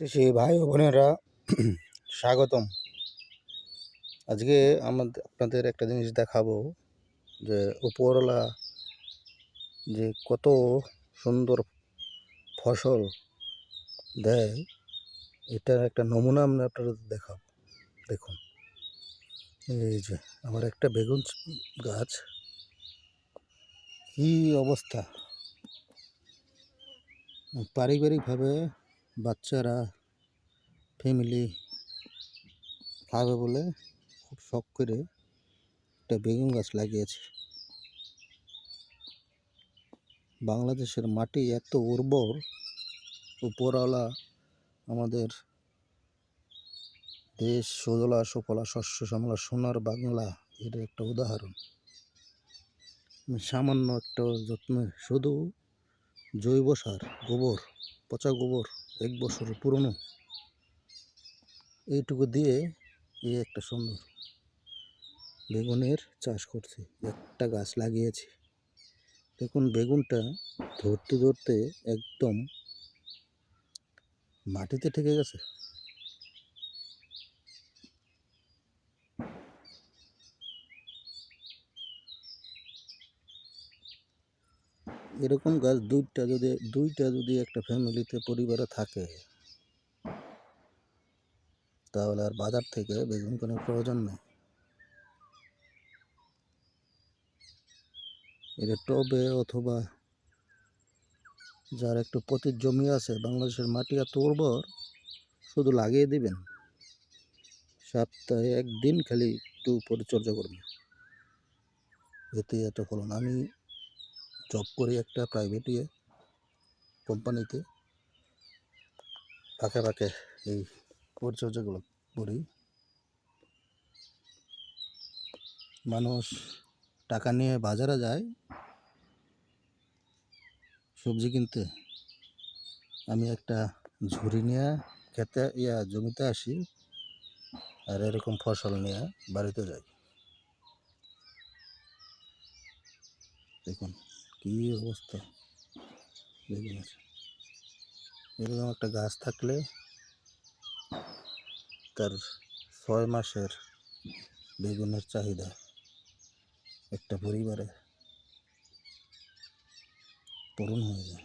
কৃষি ভাই ও বোনেরা স্বাগতম। আজকে আমাদের আপনাদের একটা জিনিস দেখাবো যে উপরওয়ালা যে কত সুন্দর ফসল দেয়, এটার একটা নমুনা আমি আপনাদের দেখাবো। দেখুন, এই যে আমার একটা বেগুন গাছ। কি অবস্থা? পারিবারিকভাবে বাচ্চারা ফ্যামিলি খাবে বলে খুব শখ করে একটা বেগুন গাছ লাগিয়েছে। বাংলাদেশের মাটি এত উর্বর, উপরওয়ালা আমাদের দেশ, সুজলা, সুফলা, শস্য, শ্যামলা, সোনার বাংলা, এর একটা উদাহরণ। সামান্য একটা যত্ন শুধু জৈব সার, গোবর পচা গোবর এক বছর পুরনো। এইটুকু দিয়ে এই একটা সুন্দর বেগুনের চাষ করছে। একটা গাছ লাগিয়েছি। দেখুন, বেগুনটা ধরতে ধরতে একদম মাটিতে ঠেকে গেছে। এরকম গাছ দুইটা যদি দুইটা যদি একটা ফ্যামিলিতে, পরিবারে থাকে, তাহলে আর বাজার থেকে বেগুন কেনার প্রয়োজন নেই। এটা টবে অথবা যার একটু পতির জমি আছে, বাংলাদেশের মাটি এত উর্বর, শুধু লাগিয়ে দিবেন। সপ্তাহে একদিন খালি একটু পরিচর্যা করবেন। এতে এত ফলন। আমি জব করি একটা প্রাইভেট ইয়ে কোম্পানিতে ফাঁকে ফাঁকে এই পরিচর্যাগুলো করি। মানুষ টাকা নিয়ে বাজারে যায়, সবজি কিনতে। আমি একটা ঝুড়ি নিয়ে খেতে, ইয়া জমিতে আসি আর এরকম ফসল নিয়ে বাড়িতে যাই। দেখুন। কী অবস্থা? বেগুনের এরকম একটা গাছ থাকলে তার ছয় মাসের বেগুনের চাহিদা একটা পরিবারে পূরণ হয়ে যায়।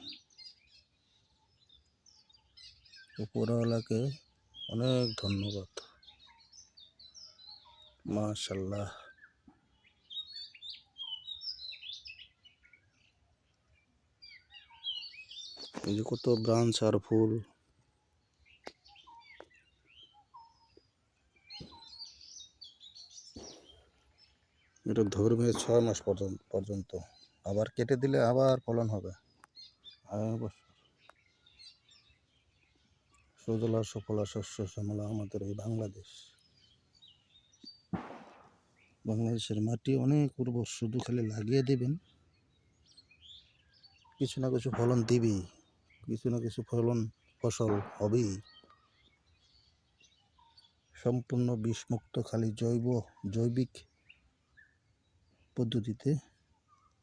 উপরওয়ালাকে অনেক ধন্যবাদ। মাশাল্লাহ। এই যে কত ব্রাঞ্চ আর ফুল। এটা ধরবে ছয় মাস পর্যন্ত আবার কেটে দিলে আবার ফলন হবে। সুজলা সুফলা শস্য শ্যামলা আমাদের এই বাংলাদেশ। বাংলাদেশের মাটি অনেক উর্বর, শুধু খালি লাগিয়ে দেবেন। কিছু না কিছু ফলন দিবেই। কিছু না কিছু ফলন, ফসল হবেই। সম্পূর্ণ বিষমুক্ত খালি জৈব, জৈবিক পদ্ধতিতে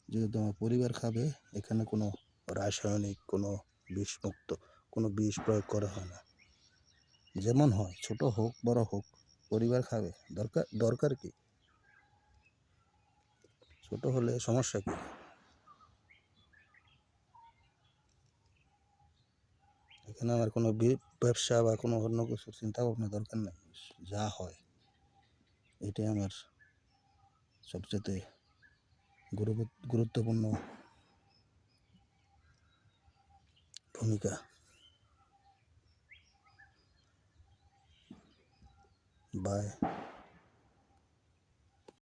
যেহেতু আমার পরিবার খাবে, এখানে কোনো রাসায়নিক, কোনো বিষমুক্ত, কোনো বিষ প্রয়োগ করা হয় না। যেমন হয়, ছোট হোক, বড় হোক, পরিবার খাবে। দরকার দরকার কি? ছোট হলে সমস্যা কি? এখানে আমার কোনো ব্যবসা বা কোনো অন্য কিছুর চিন্তা ভাবনা দরকার নেই। যা হয়, এটাই আমার সবচেয়ে গুরু- গুরুত্বপূর্ণ ভূমিকা। বাই